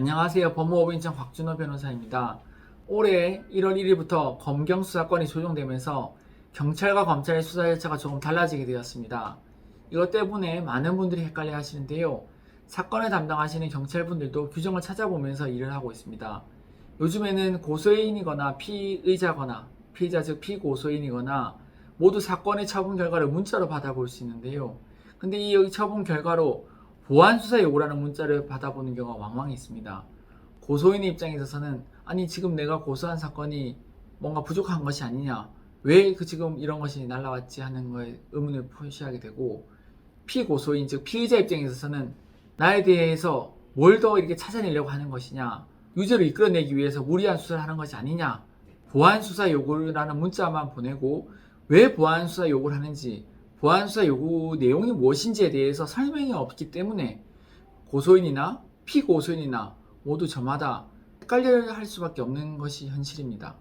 안녕하세요. 법무법인청 곽준호 변호사입니다. 올해 1월 1일부터 검경 수사권이 조정되면서 경찰과 검찰의 수사 절차가 조금 달라지게 되었습니다. 이것 때문에 많은 분들이 헷갈려 하시는데요. 사건을 담당하시는 경찰분들도 규정을 찾아보면서 일을 하고 있습니다. 요즘에는 고소인이거나 피의자거나 피의자 즉 피고소인이거나 모두 사건의 처분 결과를 문자로 받아볼 수 있는데요. 근데 이 처분 결과로 보안 수사 요구라는 문자를 받아보는 경우가 왕왕 있습니다. 고소인의 입장에 있어서는 아니 지금 내가 고소한 사건이 뭔가 부족한 것이 아니냐. 왜 그 지금 이런 것이 날라왔지 하는 거에 의문을 표시하게 되고 피고소인 즉 피의자 입장에 있어서는 나에 대해서 뭘 더 이렇게 찾아내려고 하는 것이냐. 유죄를 이끌어내기 위해서 무리한 수사를 하는 것이 아니냐. 보안 수사 요구라는 문자만 보내고 왜 보안 수사 요구를 하는지 보안 수사 요구 내용이 무엇인지에 대해서 설명이 없기 때문에 고소인이나 피고소인이나 모두 저마다 헷갈려 할 수밖에 없는 것이 현실입니다.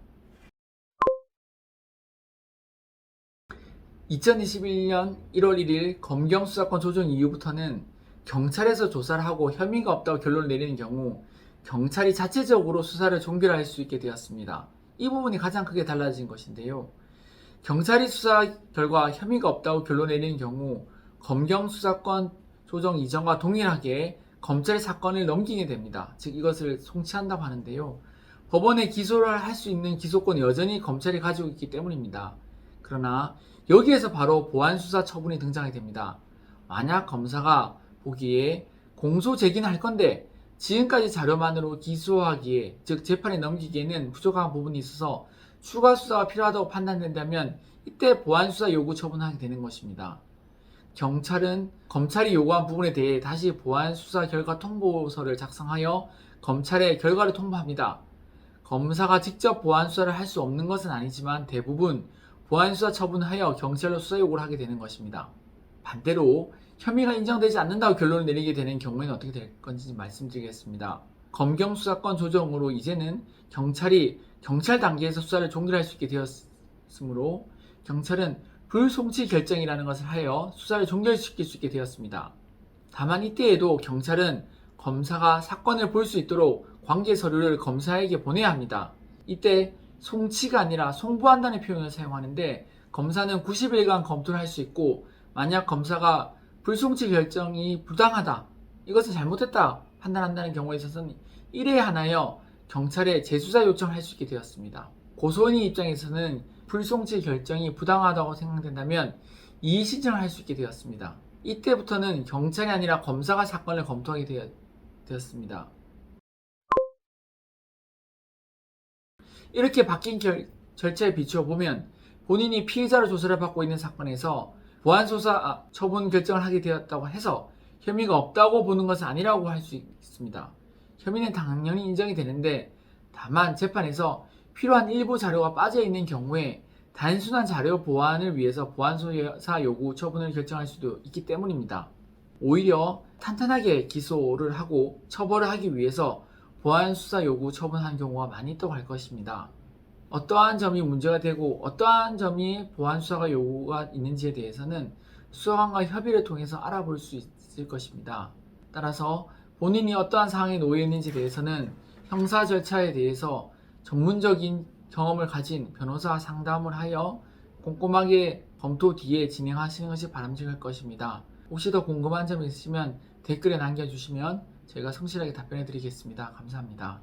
2021년 1월 1일 검경 수사권 조정 이후부터는 경찰에서 조사를 하고 혐의가 없다고 결론을 내리는 경우 경찰이 자체적으로 수사를 종결할 수 있게 되었습니다. 이 부분이 가장 크게 달라진 것인데요. 경찰이 수사 결과 혐의가 없다고 결론 내리는 경우 검경 수사권 조정 이전과 동일하게 검찰이 사건을 넘기게 됩니다. 즉 이것을 송치한다고 하는데요. 법원에 기소를 할 수 있는 기소권은 여전히 검찰이 가지고 있기 때문입니다. 그러나 여기에서 바로 보안 수사 처분이 등장하게 됩니다. 만약 검사가 보기에 공소 제기는 할 건데 지금까지 자료만으로 기소하기에 즉 재판에 넘기기에는 부족한 부분이 있어서 추가 수사가 필요하다고 판단된다면 이때 보안 수사 요구 처분하게 되는 것입니다. 경찰은 검찰이 요구한 부분에 대해 다시 보안 수사 결과 통보서를 작성하여 검찰에 결과를 통보합니다. 검사가 직접 보안 수사를 할 수 없는 것은 아니지만 대부분 보안 수사 처분하여 경찰로 수사 요구를 하게 되는 것입니다. 반대로 혐의가 인정되지 않는다고 결론을 내리게 되는 경우에는 어떻게 될 건지 말씀드리겠습니다. 검경 수사권 조정으로 이제는 경찰이 경찰 단계에서 수사를 종결할 수 있게 되었으므로 경찰은 불송치 결정이라는 것을 하여 수사를 종결시킬 수 있게 되었습니다. 다만 이때에도 경찰은 검사가 사건을 볼 수 있도록 관계 서류를 검사에게 보내야 합니다. 이때 송치가 아니라 송부한다는 표현을 사용하는데 검사는 90일간 검토를 할 수 있고 만약 검사가 불송치 결정이 부당하다 이것을 잘못했다 판단한다는 경우에 있어서는 1회 하나여 경찰에 재수사 요청을 할 수 있게 되었습니다. 고소인의 입장에서는 불송치 결정이 부당하다고 생각된다면 이의 신청을 할 수 있게 되었습니다. 이때부터는 경찰이 아니라 검사가 사건을 검토하게 되었, 되었습니다. 이렇게 바뀐 결- 절차에 비추어 보면 본인이 피의자로 조사를 받고 있는 사건에서 보안수사 아, 처분 결정을 하게 되었다고 해서 혐의가 없다고 보는 것은 아니라고 할 수 있습니다. 혐의는 당연히 인정이 되는데 다만 재판에서 필요한 일부 자료가 빠져 있는 경우에 단순한 자료 보완을 위해서 보안수사 요구 처분을 결정할 수도 있기 때문입니다. 오히려 탄탄하게 기소를 하고 처벌을 하기 위해서 보안수사 요구 처분한 경우가 많이 할 것입니다. 어떠한 점이 문제가 되고 어떠한 점이 보안수사가 요구가 있는지에 대해서는 수사관과 협의를 통해서 알아볼 수 있을 것입니다. 따라서 본인이 어떠한 상황에 놓여 있는지에 대해서는 형사 절차에 대해서 전문적인 경험을 가진 변호사 상담을 하여 꼼꼼하게 검토 뒤에 진행하시는 것이 바람직할 것입니다. 혹시 더 궁금한 점 있으시면 댓글에 남겨주시면 제가 성실하게 답변해 드리겠습니다. 감사합니다.